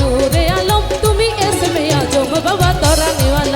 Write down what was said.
নূরে আলম তুমি এস মে আজম বাবা তোরা নিওয়ালা